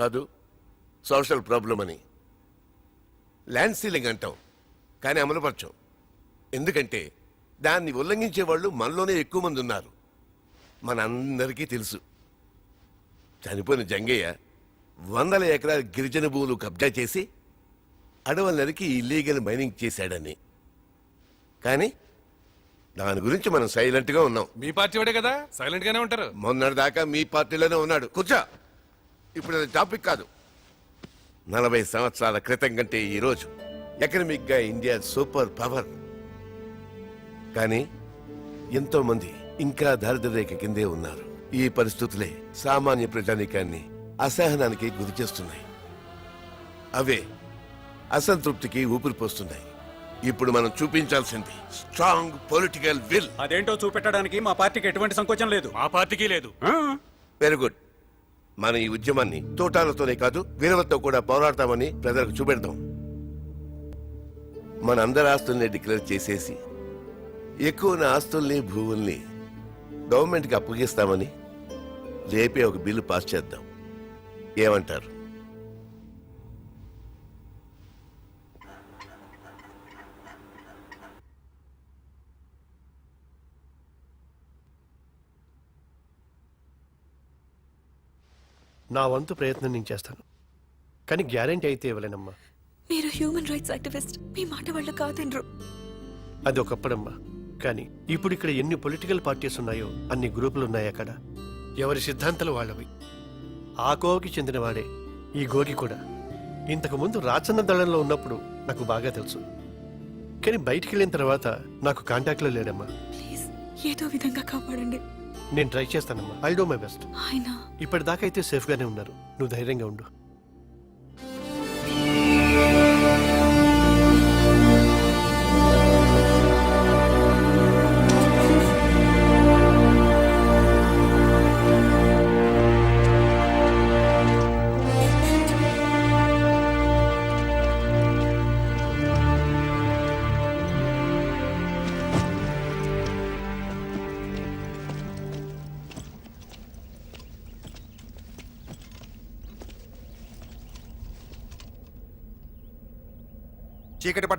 కాదు social problem అని. Land ceiling అంటాం కానీ అమలుపరచం. ఎందుకంటే దాన్ని ఉల్లంఘించే వాళ్ళు మనలోనే ఎక్కువ మంది ఉన్నారు. మనందరికీ తెలుసు. చనిపోయిన జంగయ్య వందల ఎకరాల గిరిజన భూములు కబ్జా చేసి అడవుల నరికి ఇల్లీగల్ మైనింగ్ చేశాడని. కానీ దాని గురించి మనం సైలెంట్గా ఉన్నాం. మీ పార్టీ వాడే కదా సైలెంట్ గానే ఉంటారు. మొన్నటిదాకా మీ పార్టీలోనే ఉన్నాడు. కూర్చో! ఇప్పుడు అది టాపిక్ కాదు. నలభై సంవత్సరాల క్రితం కంటే ఈరోజు ఎకనమిక్గా ఇండియా సూపర్ పవర్. కానీ ఎంతో మంది ఇంకా దారిద్ర్య రేఖ కిందే ఉన్నారు. ఈ పరిస్థితులే సామాన్య ప్రజానీకాన్ని అసహనానికి గురి చేస్తున్నాయి అవే అసంతృప్తికి ఊపిరి పోస్తున్నాయి ఇప్పుడు మనం చూపించాల్సింది స్ట్రాంగ్ పొలిటికల్ విల్. అదేంటో చూపెట్టడానికి మా పార్టీకి ఎటువంటి సంకోచం లేదు. మా పార్టీకి లేదు? Very good. మన ఈ ఉద్యమాన్ని తోటాలతోనే కాదు వీరవతో కూడా పోరాడతామని ప్రజలకు చూపెడతాం మన అందరి ఆస్తుల్ని డిక్లేర్ చేసేసి ఎక్కువ ఆస్తుల్ని భూముల్ని గవర్నమెంట్కి అప్పగిస్తామని రేపే ఒక బిల్లు పాస్ చేద్దాం. ఏమంటారు? నా వంతు ప్రయత్నం నేను చేస్తాను. కానీ గ్యారంటీ అయితే ఇవ్వలేనమ్మా. మీరు హ్యూమన్ రైట్స్ యాక్టివిస్ట్. మీ మాట వాళ్ళు కాదనరు అది ఒకప్పుడమ్మా. కానీ ఇప్పుడు ఇక్కడ ఎన్ని పొలిటికల్ పార్టీస్ ఉన్నాయో అన్ని గ్రూపులు ఉన్నాయి అక్కడ? ఎవరి సిద్ధాంతాలు వాళ్ళవి? ఆ కోవకి చెందినవాడే ఈ గోగి కూడా. ఇంతకు ముందు రాచన్న దళంలో ఉన్నప్పుడు నాకు బాగా తెలుసు. కానీ బయటికి వెళ్ళిన తర్వాత నాకు కాంటాక్ట్లో లేడమ్మా ప్లీజ్ ఏదో విధంగా కాపాడండి. నేను ట్రై చేస్తానమ్మా. ఐ డో మై బెస్ట్ ఇప్పటిదాకా అయితే సేఫ్గానే ఉన్నారు. నువ్వు ధైర్యంగా ఉండు.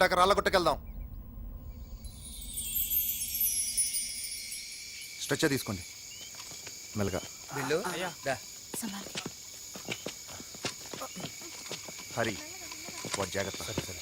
చీకటి పడ్డాక రాళ్ళ గుట్టకెళ్దాం స్ట్రెచ్చర్ తీసుకోండి. మెల్లగా. హరి వాడు జాగ్రత్త. సరే సరే.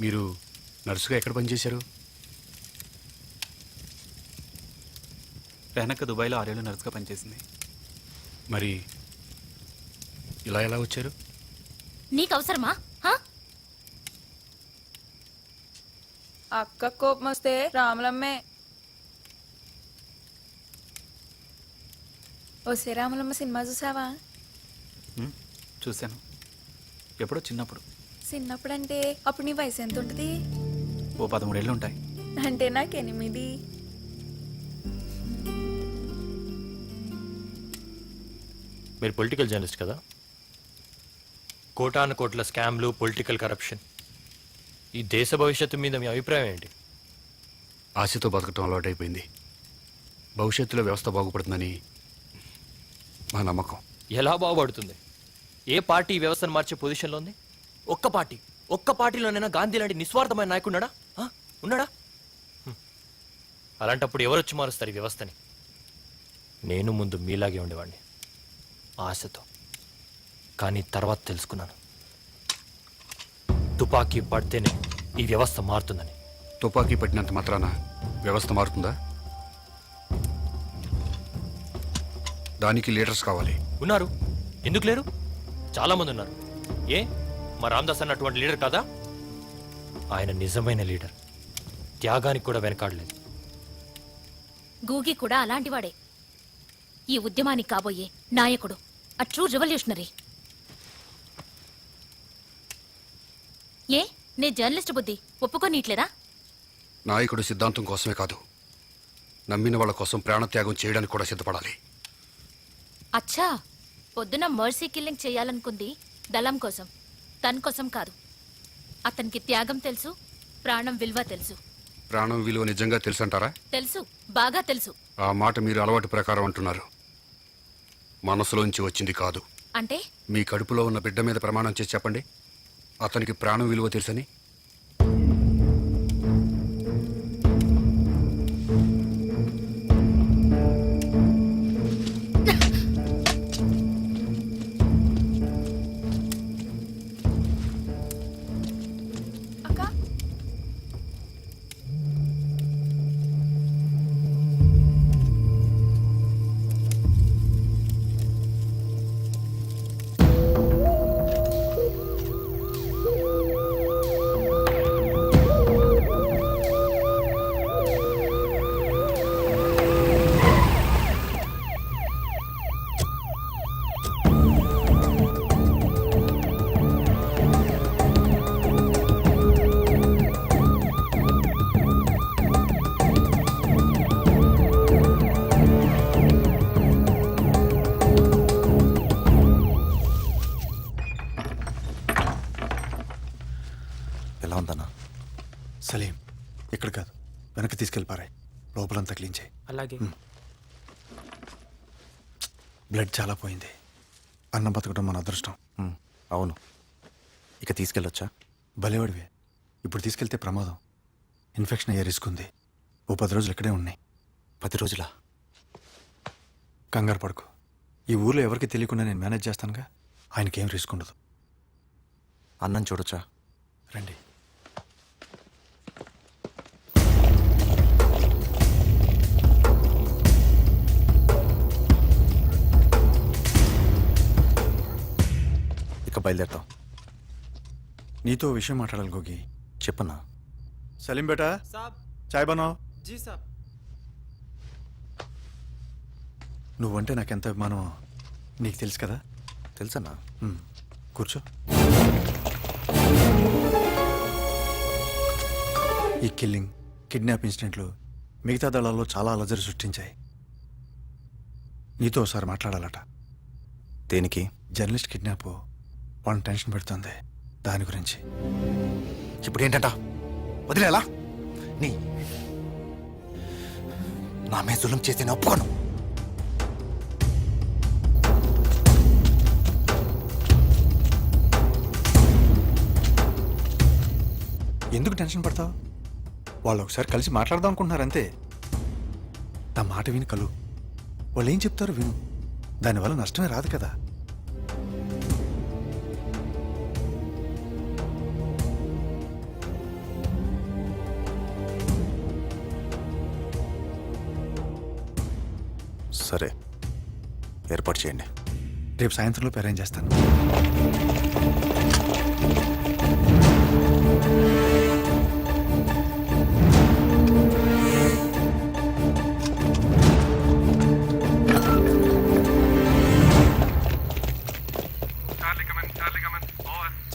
మీరు నర్సుగా ఎక్కడ పనిచేశారు? వెనక దుబాయ్లో ఆరేళ్ళు నర్సుగా పనిచేసింది. మరి ఇలా ఎలా వచ్చారు? నీకు అవసరమా హా? అక్క కోపం వస్తే రాములమ్మే. ఓసే రాములమ్మ సినిమా చూసావా? హ్మ్, చూశాను. ఎప్పుడో చిన్నప్పుడు. చిన్నప్పుడంటే అప్పుడు నీ వయసు ఎంత ఉంటుంది ఓ పదమూడేళ్ళు ఉంటాయి. అంటే నాకు ఎనిమిది మీరు పొలిటికల్ జర్నలిస్ట్ కదా? కోటాను కోట్ల స్కామ్లు పొలిటికల్ కరప్షన్. ఈ దేశ భవిష్యత్తు మీద మీ అభిప్రాయం ఏంటి? ఆశతో బతకటం అలవాటైపోయింది. భవిష్యత్తులో వ్యవస్థ బాగుపడుతుందని మా నమ్మకం. ఎలా బాగుపడుతుంది? ఏ పార్టీ ఈ వ్యవస్థను మార్చే పొజిషన్లో ఉంది? ఒక్క పార్టీ ఒక్క పార్టీలోనైనా గాంధీ లాంటి నిస్వార్థమైన నాయకుడు ఉన్నాడా. అలాంటప్పుడు ఎవరు వచ్చి మారుస్తారు ఈ వ్యవస్థని? నేను ముందు మీలాగే ఉండేవాడిని ఆశతో. కానీ తర్వాత తెలుసుకున్నాను. తుపాకీ పడితేనే ఈ వ్యవస్థ మారుతుందని. తుపాకీ పట్టినంత మాత్రాన వ్యవస్థ మారుతుందా? దానికి లీడర్స్ కావాలి. ఉన్నారు. ఎందుకు లేరు? చాలా మంది ఉన్నారు. ఏ? మా రామ్దాస్ అన్న అటువంటి లీడర్ కాదా? ఆయన నిజమైన లీడర్. త్యాగానికి కూడా వెనకాడలేదు. గూగి కూడా అలాంటివాడే. ఈ ఉద్యమానికి కాబోయే నాయకుడు అ ట్రూ రెవల్యూషనరీ ఏ నే జర్నలిస్ట్ బుద్ధి ఒప్పుకోనీట్లేదా? నాయకుడు సిద్ధాంతం కోసమే కాదు. నమ్మిన వాళ్ళ కోసం ప్రాణత్యాగం చేయడానికి కూడా సిద్ధపడాలి. అచ్చా పొద్దున మర్సీ కిల్లింగ్ చేయాలనుకుంది దళం కోసం. తన కోసం కాదు. అతనికి త్యాగం తెలుసు ప్రాణం విలువ తెలుసు. ప్రాణం విలువ నిజంగా తెలుసంటారా? తెలుసు బాగా తెలుసు. ఆ మాట మీరు అలవాటు ప్రకారం అంటున్నారు. మనసులోంచి వచ్చింది కాదు. అంటే? మీ కడుపులో ఉన్న బిడ్డ మీద ప్రమాణం చేసి చెప్పండి. అతనికి ప్రాణం విలువ తెలుసని. అలాగే. బ్లడ్ చాలా పోయింది. అన్నం బతకడం మన అదృష్టం. ఉమ్, అవును. ఇక తీసుకెళ్ళొచ్చా? భలేవాడివే. ఇప్పుడు తీసుకెళ్తే ప్రమాదం. ఇన్ఫెక్షన్ అయ్యే రిస్క్ ఉంది. ఓ పది రోజులు ఇక్కడే ఉన్నాయి పది రోజులా? కంగారు పడుకో. ఈ ఊర్లో ఎవరికి తెలియకుండా నేను మేనేజ్ చేస్తానుగా? ఆయనకేం రిస్క్ ఉండదు. అన్నం చూడొచ్చా? రండి. ఇక బయలుదేరుతాం. నీతో విషయం మాట్లాడాలి గోగి. చెప్పన్నా సలీం బేటా? చాయ్ బనావ్. జీ సాబ్. నువ్వంటే నాకెంత అభిమానం నీకు తెలుసు కదా? తెలుసన్నా? ఉమ్, కూర్చో. ఈ కిల్లింగ్ కిడ్నాప్ ఇన్సిడెంట్లు మిగతా దళాల్లో చాలా అలజడి సృష్టించాయి. నీతో ఒకసారి మాట్లాడాలట. దేనికి? జర్నలిస్ట్ కిడ్నాప్ వాళ్ళని టెన్షన్ పెడుతుంది. దాని గురించి. ఇప్పుడు ఏంటంట? వదిలేలా? నీ. నా మీద జులుం చేసి నేను ఒప్పుకోను. ఎందుకు టెన్షన్ పడతావు? వాళ్ళు ఒకసారి కలిసి మాట్లాడదాం అనుకుంటున్నారు అంతే. నా మాట విని కలు. వాళ్ళు ఏం చెప్తారు విను. దానివల్ల నష్టమే రాదు కదా. సరే. ఏర్పాటు చేయండి. రేపు సాయంత్రంలోపు అరేంజ్ చేస్తాను.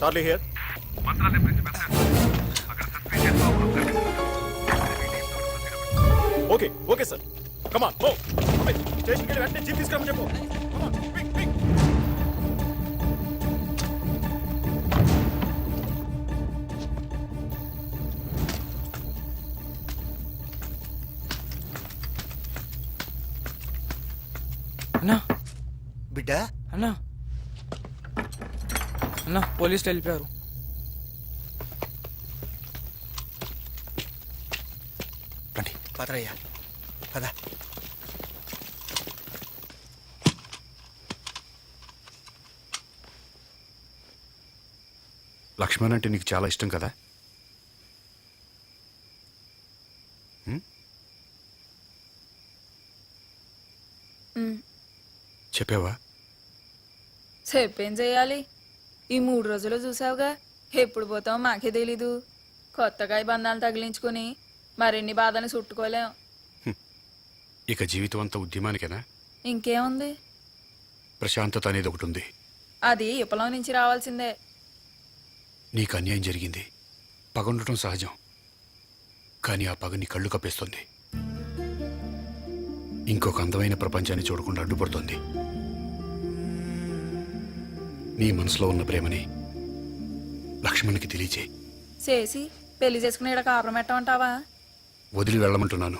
చార్లీ హియర్ అన్నా. బిడ్డ? అన్నా. అన్నా పోలీసులు వెళ్ళిపోయారు. రండి. పదరయ్యా. పద. లక్ష్మణ్ అంటే నీకు చాలా ఇష్టం కదా? చెప్పావా? చెప్పేం చేయాలి? ఈ మూడు రోజులు చూసావుగా ఎప్పుడు పోతామో మాకే తెలీదు. కొత్తగా ఈ బంధాలు తగిలించుకొని మరిన్ని బాధలు చుట్టుకోలేం. ఇక జీవితం అంతా ఉద్యమానికేనా? ఇంకేముంది? ప్రశాంతత అనేది ఒకటి ఉంది. అది ఇప్పలో నుంచి రావాల్సిందే. నీకు అన్యాయం జరిగింది. పగ సహజం. కానీ ఆ పగ నీ కళ్ళు కప్పేస్తుంది. ఇంకొక అందమైన ప్రపంచాన్ని చూడకుండా అడ్డుపడుతుంది. నీ మనసులో ఉన్న ప్రేమని లక్ష్మణ్కి తెలియచేయి. చేసి పెళ్ళి చేసుకుని ఇక్కడ కాపురం పెట్టమంటావా? వదిలి వెళ్ళమంటున్నాను.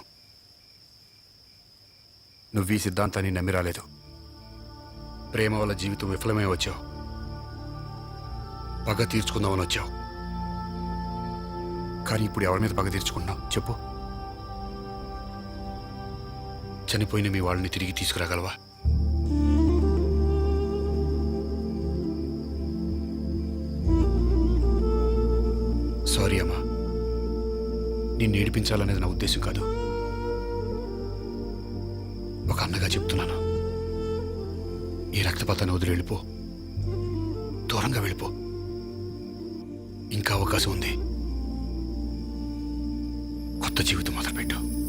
నువ్వు ఈ సిద్ధాంతాన్ని నమ్మి రాలేదు. ప్రేమ వల్ల జీవితం విఫలమే వచ్చావు. పగ తీర్చుకుందామని వచ్చావు. కానీ ఇప్పుడు ఎవరి మీద పగ తీర్చుకుంటున్నావు? చెప్పు. చనిపోయిన మీ వాళ్ళని తిరిగి తీసుకురాగలవా? సారీ అమ్మా. నిన్ను ఏడిపించాలనేది నా ఉద్దేశం కాదు. ఒక అన్నగా చెప్తున్నాను. ఈ రక్తపాతాన్ని వదిలి వెళ్ళిపో. దూరంగా వెళ్ళిపో. ఇంకా అవకాశం ఉంది. కొత్త జీవితం మొదలుపెట్టు.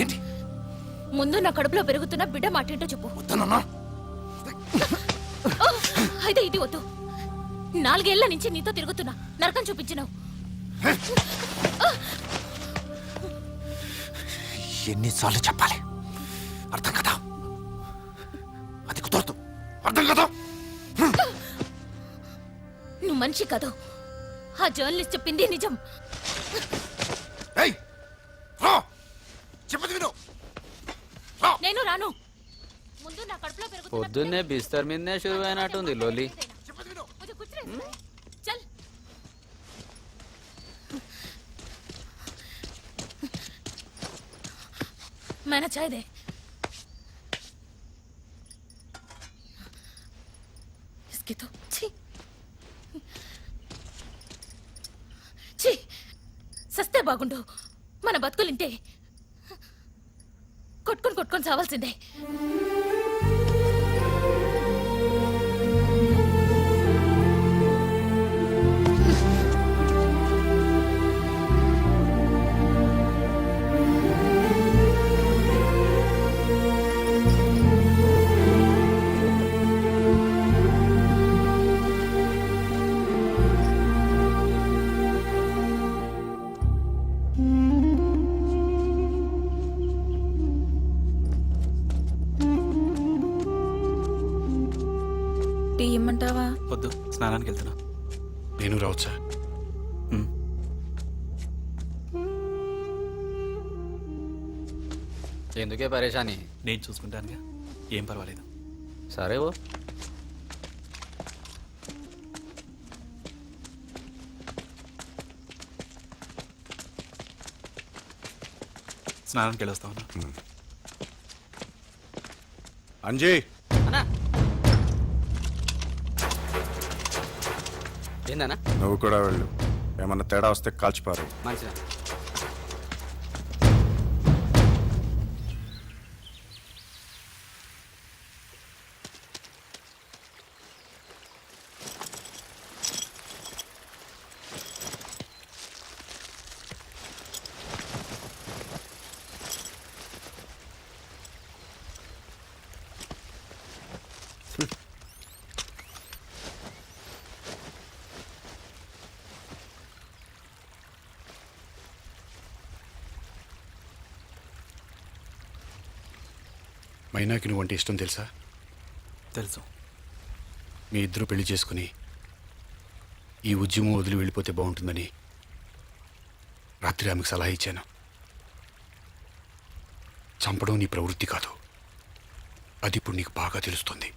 ఏంటి? ముందు నా కడుపులో పెరుగుతున్న బిడ్డ మాటేంటో చెప్పు. వద్దనన్నా. అయితే ఇది వద్దు. నాలుగేళ్ళ నుంచి నీతో తిరుగుతున్నా. నరకం చూపించినావు. ఎన్నిసార్లు చెప్పాలి? అర్థం కదా? అది కుదరదు. అర్థం కదా? నువ్వు మనిషి కాదు? ఆ జర్నలిస్ట్ చెప్పింది నిజం. చెప్పదు విను. నేను రాను. ముందు నా కడుపులో పెరుగుతున్న పొద్దున్నే బిస్తర్ మీదనే షురు అయినట్టుంది లోలి मैंने चाय दे इसकी तो छी छी సస్తే బాగుండు మన బతుకులింటే కొట్టుకొని కొట్టుకొని చావాల్సిందే రావా వద్దు స్నానానికి వెళ్తున్నా. నేను రావచ్చా? ఎందుకే పరేషాని? నేను చూసుకుంటానుగా. ఏం పర్వాలేదు. సరే ఓ. స్నానానికి వెళ్ళొస్తా ఉన్నా. అంజీ! ఏందన్నా నువ్వు కూడా వెళ్ళు. ఏమన్నా తేడా వస్తే కాల్చిపారు. మంచిదా? మైనాకి నువ్వంటే ఇష్టం తెలుసా? తెలుసు. మీ ఇద్దరు పెళ్ళి చేసుకుని ఈ ఉద్యమం వదిలి వెళ్ళిపోతే బాగుంటుందని రాత్రి ఆమెకు సలహా ఇచ్చాను. చంపడం నీ ప్రవృత్తి కాదు. అది ఇప్పుడు నీకు బాగా తెలుస్తుంది.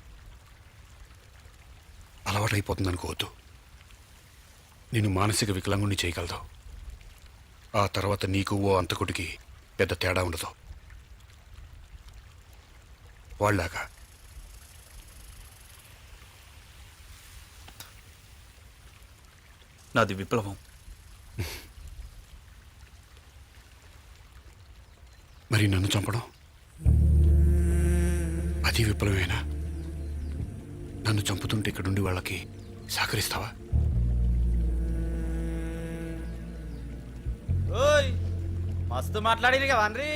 అలవాటైపోతుంది అనుకోవద్దు నేను మానసిక వికలాంగుని చేయగలదు. ఆ తర్వాత నీకు ఓ అంతకుడికి పెద్ద తేడా ఉండదు. వాళ్ళలాగా. నాది విప్లవం. మరి నన్ను చంపడం? అది విప్లవేనా? నన్ను చంపుతుంటే ఇక్కడుండి వాళ్ళకి సహకరిస్తావా? ఓయ్ మస్తు మాట్లాడి వాన్రీ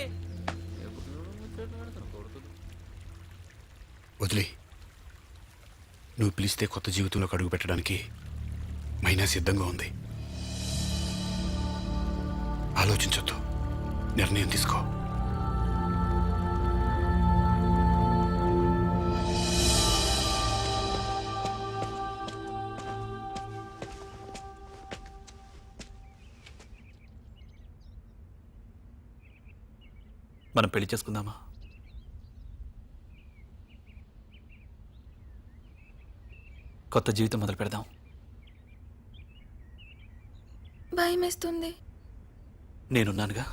వదిలే. నువ్వు పిలిస్తే కొత్త జీవితంలోకి అడుగు పెట్టడానికి మైనా సిద్ధంగా ఉంది. ఆలోచించొద్దు. నిర్ణయం తీసుకో. మనం పెళ్ళి చేసుకుందామా? కొత్త జీవితం మొదలు పెడదాం. భయం వేస్తుంది నేనున్నానుగా?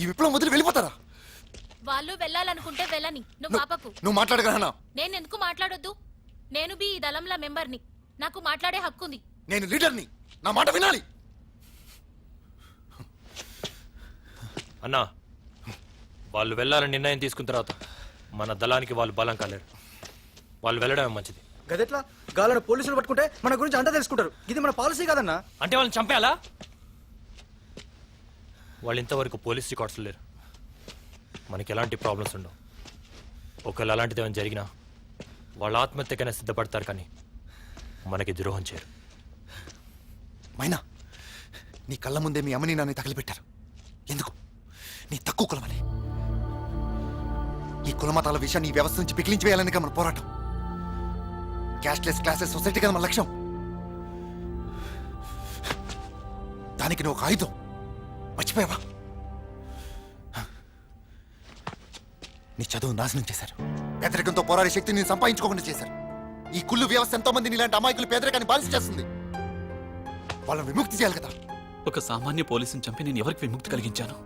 ఈ విప్లవం వదిలి వెళ్ళిపోతారా? వాళ్ళు వెళ్ళాలనుకుంటే వెళ్ళని. నువ్వు పాపకు నువ్వు మాట్లాడగలనా? నేను ఎందుకు మాట్లాడొద్దు? నేను బి ఈ దళంల మెంబర్ని. నాకు మాట్లాడే హక్కు ఉంది నేను లీడర్ని. నా మాట వినాలి. అన్నా వాళ్ళు వెళ్ళాలని నిర్ణయం తీసుకున్న తర్వాత మన దళానికి వాళ్ళు బలం కాలేరు. వాళ్ళు వెళ్ళడమే మంచిది. గదెట్లా? గాలను పోలీసులు పట్టుకుంటే మన గురించి అంతా తెలుసుకుంటారు ఇది మన పాలసీ కాదన్నా? అంటే వాళ్ళని చంపేయాలా? వాళ్ళు ఇంతవరకు పోలీస్ రికార్డ్స్ లేరు. మనకి ఎలాంటి ప్రాబ్లమ్స్ ఉండవు. ఒకవేళ అలాంటిది ఏమైనా జరిగినా వాళ్ళ ఆత్మహత్యకైనా సిద్ధపడతారు కానీ మనకి ద్రోహం చేయరు. మైనా నీ కళ్ళ ముందే మీ అమ్మని నాన్న తగిలిపెట్టారు. ఎందుకు? నీ తక్కువ కులమని. ఈ కులమతాల విషయాన్ని ఈ వ్యవస్థ నుంచి పిగిలించి వేయాలని మన పోరాటం. క్యాష్లెస్ క్లాసెస్ సొసైటీ కదా మన లక్ష్యం. దానికి నువ్వు ఒక ఆయుధం. మర్చిపోయావా? నీ చదువు నాశనం చేశారు. పేదరికంతో పోరాడే శక్తిని నేను సంపాదించుకోకుండా చేశారు. ఈ కుళ్ళు వ్యవస్థ ఎంతో మంది ఇలాంటి అమాయకులు పేదరికాన్ని బాలిసి చేస్తుంది. వాళ్ళని విముక్తి చేయాలి కదా. ఒక సామాన్య పోలీసుని చంపి నేను ఎవరికి విముక్తి కలిగించాను?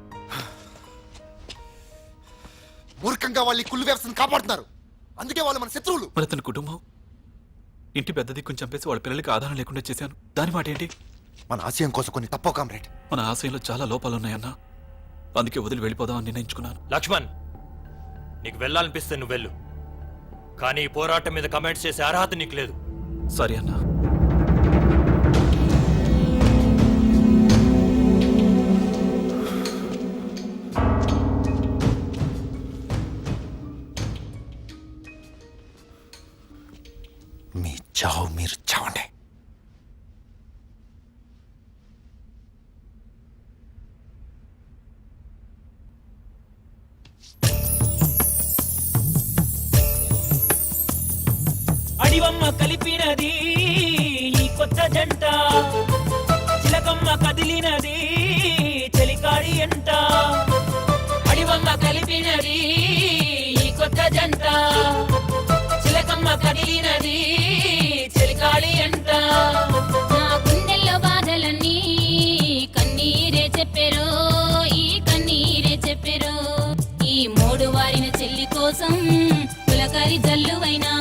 మూర్ఖంగా వాళ్ళు ఈ కుళ్ళు వ్యవస్థను కాపాడుతున్నారు. అందుకే వాళ్ళు మన శత్రువులు. మరి అతని కుటుంబం. ఇంటి పెద్ద దిక్కుని చంపేసి వాళ్ళ పిల్లలకి ఆధారం లేకుండా చేశాను. దాని మాట ఏంటి మన ఆశయం కోసం కొన్ని తప్పో కామ్రేడ్. మన ఆశయంలో చాలా లోపాలు ఉన్నాయన్నా అందుకే వదిలి వెళ్ళిపోదామని నిర్ణయించుకున్నాను. లక్ష్మణ్ నీకు వెళ్ళాలనిపిస్తే నువ్వు వెళ్ళు. కానీ ఈ పోరాటం మీద కమెంట్స్ చేసే అర్హత నీకు లేదు. సరే అన్నా. మీ చావు మీరు చావండి. అడివమ్మ కలిపినది ఈ కొత్త జంట. చిలకమ్మ కదిలినది చెలికాడి ఎంట. అడివమ్మ కలిపినది ఈ కొత్త జంట. చిలకమ్మ కదిలినది పులకరి జల్లువైనావు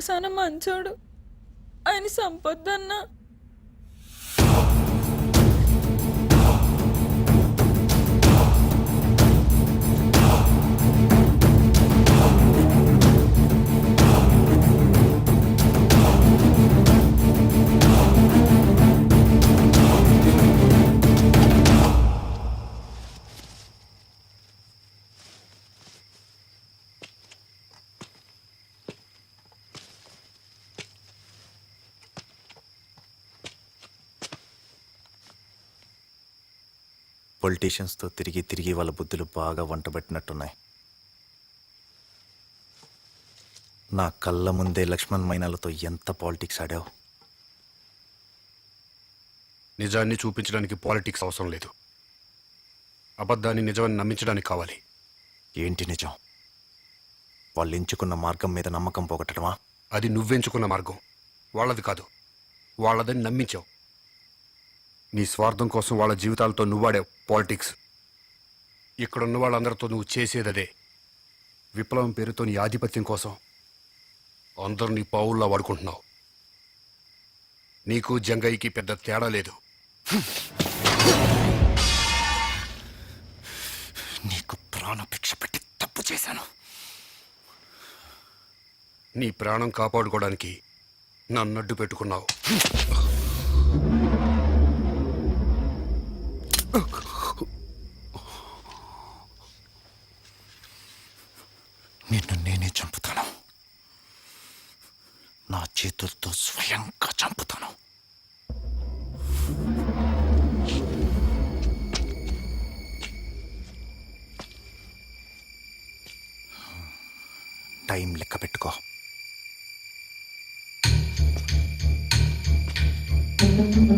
ఆ మంచోడు. ఆయన సంపొద్దన్నా పొలిటీషియన్స్తో తిరిగి తిరిగి వాళ్ళ బుద్ధులు బాగా వంటబెట్టినట్టున్నాయి. నా కళ్ళ ముందే లక్ష్మణ్ మైనాలతో ఎంత పాలిటిక్స్ ఆడావు? నిజాన్ని చూపించడానికి పాలిటిక్స్ అవసరం లేదు. అబద్ధాన్ని నిజమని నమ్మించడానికి కావాలి. ఏంటి నిజం? వాళ్ళు ఎంచుకున్న మార్గం మీద నమ్మకం పోగొట్టడమా? అది నువ్వెంచుకున్న మార్గం. వాళ్ళది కాదు. వాళ్ళదని నమ్మించావు. నీ స్వార్థం కోసం వాళ్ళ జీవితాలతో నువ్వాడావు పాలిటిక్స్. ఇక్కడున్న వాళ్ళందరితో నువ్వు చేసేదదే విప్లవం పేరుతో నీ ఆధిపత్యం కోసం అందరినీ పావుల్లా వాడుకుంటున్నావు. నీకు జంగయ్యకి పెద్ద తేడా లేదు. నీకు ప్రాణభిక్ష పెట్టి తప్పు చేశాను. నీ ప్రాణం కాపాడుకోవడానికి నన్నడ్డు పెట్టుకున్నావు నిన్ను నేనే చంపుతాను. నా చేతులతో స్వయంగా చంపుతాను. టైం లెక్క పెట్టుకో. thank you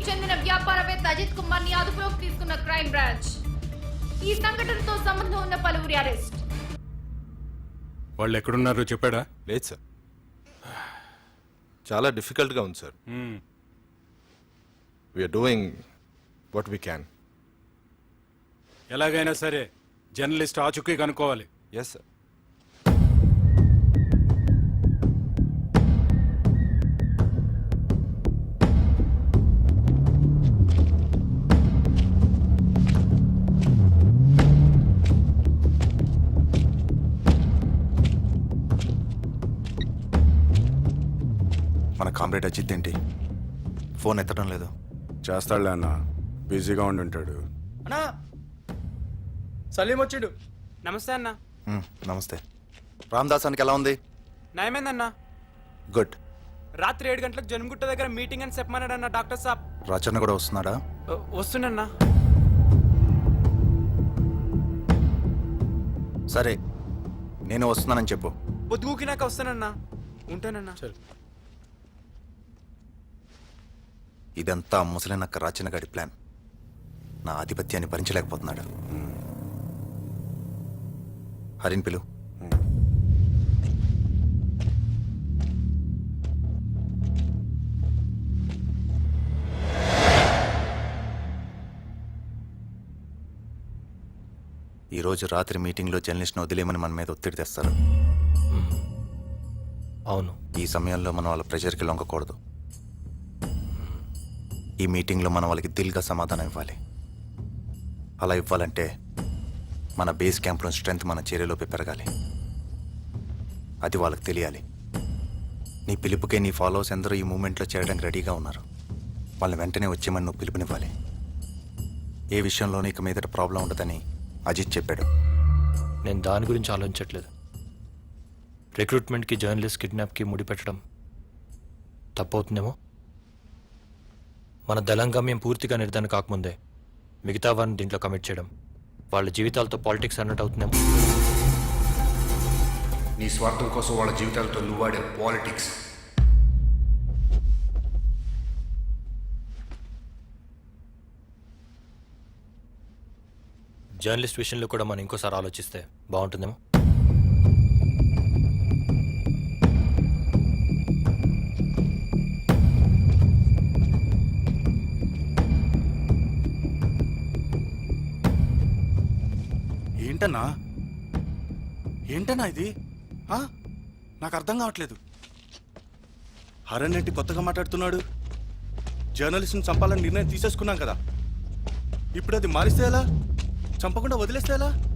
జర్నలిస్ట్ అజిత్ కుమార్ని అదుపులోకి తీసుకున్న క్రైమ్ బ్రాంచ్. ఈ సంఘటనతో సంబంధం ఉన్న పలువురి అరెస్ట్. వాళ్ళు ఎక్కడున్నారో చెప్పాడా? లేదు సార్. చాలా డిఫికల్ట్గా ఉంది sir. We're doing what we can ఎలాగైనా సరే జర్నలిస్ట్ ఆచుక్కి కనుక్కోవాలి. ఎస్ సార్ కామ్రేడ్ అజిత్ ఏంటి? ఫోన్ ఎత్తడం లేదు. చేస్తాడులే అన్న. బిజీగా ఉండి ఉంటాడు అన్నా! సలీం వచ్చిండు. నమస్తే అన్న. మ్, నమస్తే. రామదాసానికి ఎలా ఉంది? నయమేందన్నా. గుడ్. రాత్రి ఏడు గంటలకు జన్మగుట్ట దగ్గర మీటింగ్ అని చెప్పమన్నాడన్న డాక్టర్ సాబ్. రచన కూడా వస్తున్నాడా? వ- వస్తున్నన్నా సరే నేను వస్తున్నానని చెప్పు. పొద్దుగూకినాక వస్తానన్నా. ఉంటానన్నా. ఇదంతా ముసలినక్క రాచిన గడి ప్లాన్. నా ఆధిపత్యాన్ని భరించలేకపోతున్నాడు. హరిన్ పిలు. ఈరోజు రాత్రి మీటింగ్లో జర్నలిస్ట్ను వదిలేమని మన మీద ఒత్తిడి తెస్తారు. అవును. ఈ సమయంలో మనం వాళ్ళ ప్రెషర్కి లొంగకూడదు. ఈ మీటింగ్లో మనం వాళ్ళకి దిల్గా సమాధానం ఇవ్వాలి. అలా ఇవ్వాలంటే మన బేస్ క్యాంప్లో స్ట్రెంగ్త్ మన చర్యలోపే పెరగాలి. అది వాళ్ళకి తెలియాలి. నీ పిలుపుకే నీ ఫాలోవర్స్ అందరూ ఈ మూమెంట్లో చేరడానికి రెడీగా ఉన్నారు. వాళ్ళని వెంటనే వచ్చేమని నువ్వు పిలుపునివ్వాలి. ఏ విషయంలోనూ ఇక మీదట ప్రాబ్లం ఉండదని అజిత్ చెప్పాడు. నేను దాని గురించి ఆలోచించట్లేదు. రిక్రూట్మెంట్కి జర్నలిస్ట్ కిడ్నాప్కి ముడిపెట్టడం తప్పవుతుందేమో? మన దళంగమ్యం పూర్తిగా నిర్ధారణ కాకముందే మిగతా వారిని దీంట్లో కమిట్ చేయడం. వాళ్ళ జీవితాలతో పాలిటిక్స్ అన్నట్టు అవుతుందేమో. నీ స్వార్థం కోసం వాళ్ళ జీవితాలతో నువ్వాడే పాలిటిక్స్ జర్నలిస్ట్ విషయంలో కూడా మనం ఇంకోసారి ఆలోచిస్తే బాగుంటుందేమో. ఏంటన్నా? ఏంటన్నా ఇది? ఆ? నాకు అర్థం కావట్లేదు. హరణ్ ఏంటి కొత్తగా మాట్లాడుతున్నాడు? జర్నలిస్ట్ని చంపాలని నిర్ణయం తీసేసుకున్నాం కదా. ఇప్పుడు అది మారిస్తే ఎలా? చంపకుండా వదిలేస్తే ఎలా?